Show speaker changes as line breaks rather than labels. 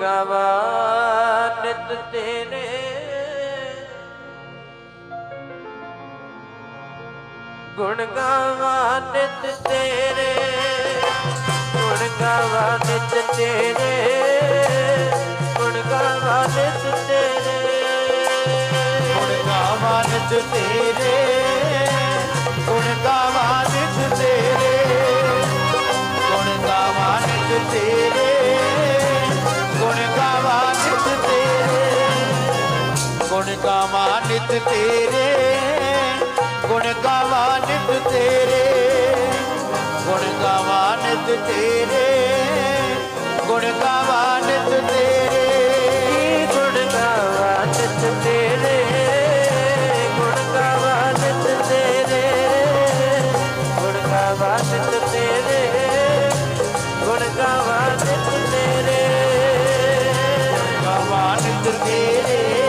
ਗਾਵਾ ਨਿਤ ਤੇਰੇ। ਗੁਣ ਗਾਵਾ ਨਿਤ ਤੇਰੇ। ਗੁਣ ਗਾਵਾ ਨਿਤ ਤੇਰੇ। ਗੁਣ ਗਾਵਾ ਨਿਤ ਤੇਰੇ।
ਗੁਣ ਗਾਵਾਂ ਨਿਤ ਤੇਰੇ। ਗੁਣ ਗਾਵਾਂ ਨਿਤ ਤੇਰੇ। ਗੁਣ ਗਾਵਾਂ ਨਿਤ ਤੇਰੇ। ਗੁਣ ਗਾਵਾਂ ਨਿਤ ਤੇਰੇ ਗੁਣ ਗਾਵਾਂ ਨਿਤ ਤੇਰੇ ਗੁਣ ਗਾਵਾਂ ਨਿਤ ਤੇਰੇ ਗੁਣ ਗਾਵਾਂ ਨਿਤ ਤੇਰੇ। ਗੁਣ ਗਾਵਾ ਨਿਤ ਤੇਰੇ
ਗੁਣ ਗਾਵਾ ਨਿਤ ਤੇਰੇ ਗੁਣ ਗਾਵਾ ਨਿਤ ਤੇਰੇ ਗੁਣ ਗਾਵਾ ਨਿਤ ਤੇਰੇ।
ਗਾਵਾਂ ਨਿਤ ਤੇਰੇ।